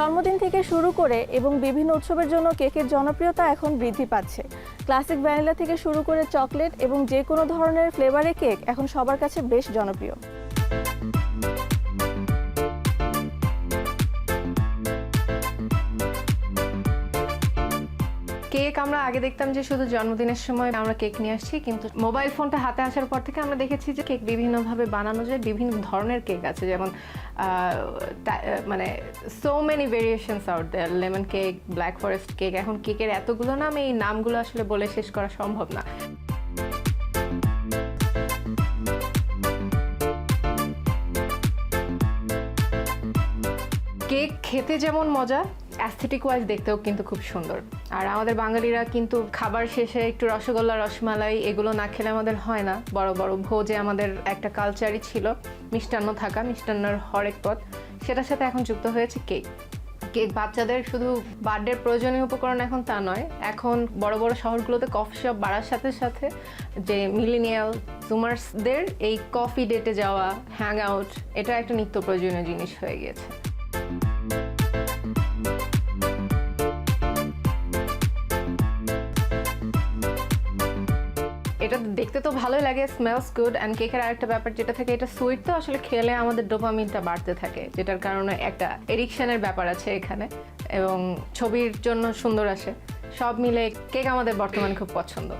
জন্মদিন থেকে শুরু করে এবং বিভিন্ন উৎসবের জন্য কেকের জনপ্রিয়তা এখন বৃদ্ধি পাচ্ছে। ক্লাসিক ভ্যানিলা থেকে শুরু করে চকলেট এবং যে কোনো ধরনের ফ্লেভারে কেক এখন সবার কাছে বেশ জনপ্রিয়। কেক আমরা আগে দেখতাম যে শুধু জন্মদিনের সময় আমরা কেক নিয়ে আসছি, কিন্তু মোবাইল ফোনটা হাতে আসার পর থেকে আমরা দেখেছি যে কেক বিভিন্নভাবে বানানো যায়, বিভিন্ন ধরনের কেক আছে। যেমন মানে so many variations out there lemon cake black forest cake এখন কেকের এতগুলো নাম, এই নামগুলো আসলে বলে শেষ করা সম্ভব না। কেক খেতে যেমন মজা অ্যাস্থেটিক ওয়াইজ দেখতেও কিন্তু খুব সুন্দর। আর আমাদের বাঙালিরা কিন্তু খাবার শেষে একটু রসগোল্লা, রসমালাই এগুলো না খেলে আমাদের হয় না। বড় বড় ভোজে আমাদের একটা কালচারই ছিল। মিষ্টান্ন থাকা, মিষ্টান্নর হরেক পথ সেটার সাথে এখন যুক্ত হয়েছে কেক কেক বাচ্চাদের শুধু বার্থডের প্রয়োজনীয় উপকরণ এখন তা নয়। এখন বড় বড় শহরগুলোতে কফি শপ বাড়ার সাথে সাথে যে মিলিনিয়াল জুমার্সদের এই কফি ডেটে যাওয়া হ্যাং আউট এটা একটা নিত্য প্রয়োজনীয় জিনিস হয়ে গিয়েছে। এটা দেখতে তো ভালোই লাগে স্মেলস গুড অ্যান্ড কেকের আরেকটা ব্যাপার যেটা থাকে, এটা সুইট তো আসলে খেলে আমাদের ডোপামিনটা বাড়তে থাকে, যেটার কারণে একটা এডিকশনের ব্যাপার আছে এখানে এবং ছবির জন্য সুন্দর আসে। সব মিলে কেক আমাদের বর্তমানে খুব পছন্দ।